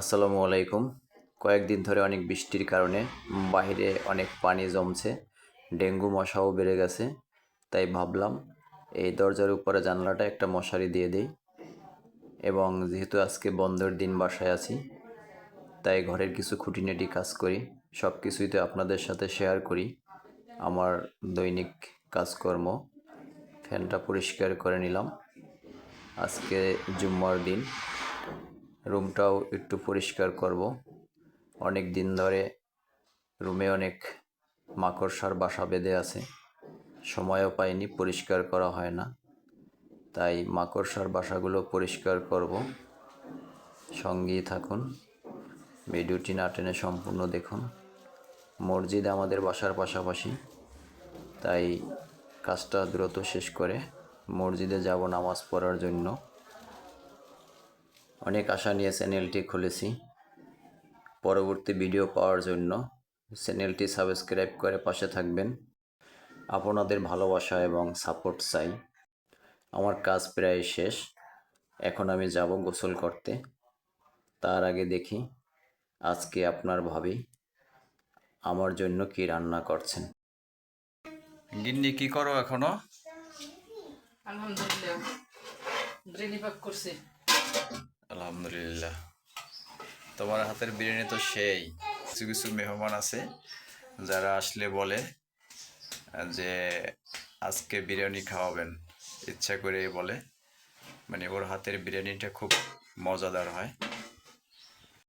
আসসালামু আলাইকুম। কয়েকদিন ধরে অনেক বৃষ্টির কারণে বাইরে অনেক পানি জমছে, ডেঙ্গু মশাও বেড়ে গেছে, তাই ভাবলাম এই দরজার উপরে জানলাটা একটা মশারি দিয়ে দিই এবং যেহেতু আজকে বন্ধের দিন বাসায় আছি, তাই ঘরের কিছু খুঁটিনাটি কাজ করি সব কিছুই তো আপনাদের সাথে শেয়ার করি। আমার দৈনিক কাজকর্ম ফ্যানটা পরিষ্কার করে নিলাম। আজকে জুম্মার দিন। রুমটাও একটু পরিষ্কার করব। অনেক দিন ধরে রুমে অনেক মাকড়সার বাসা বেঁধে আছে। সময়ও পাইনি, পরিষ্কার করা হয় না। তাই মাকড়সার বাসাগুলো পরিষ্কার করব। সঙ্গেই থাকুন। ভিডিওটি না টেনে সম্পূর্ণ দেখুন। মসজিদ আমাদের বাসার পাশাপাশি। তাই কাজটা দ্রুত শেষ করে মসজিদে যাব নামাজ পড়ার জন্য। অনেক আশা নিয়ে চ্যানেলটি খুলেছি। পরবর্তী ভিডিও পাওয়ার জন্য চ্যানেলটি সাবস্ক্রাইব করে পাশে থাকবেন। আপনাদের ভালোবাসা এবং সাপোর্ট চাই। আমার কাজ প্রায় শেষ। এখন আমি যাব গোসল করতে। তার আগে দেখি আজকে আপনার ভাবি আমার জন্য কি রান্না করছেন। গিন্নি কি করো এখনও? আলহামদুলিল্লাহ। বিরিয়ানি পাক করছি। আলহামদুলিল্লাহ। তোমার হাতের বিরিয়ানি তো সেই। কিছু কিছু মেহমান আছে, যারা আসলে বলে, যে আজকে বিরিয়ানি খাওয়াবেন। ইচ্ছা করে বলে। মানে ওর হাতের বিরিয়ানিটা খুব মজাদার হয়।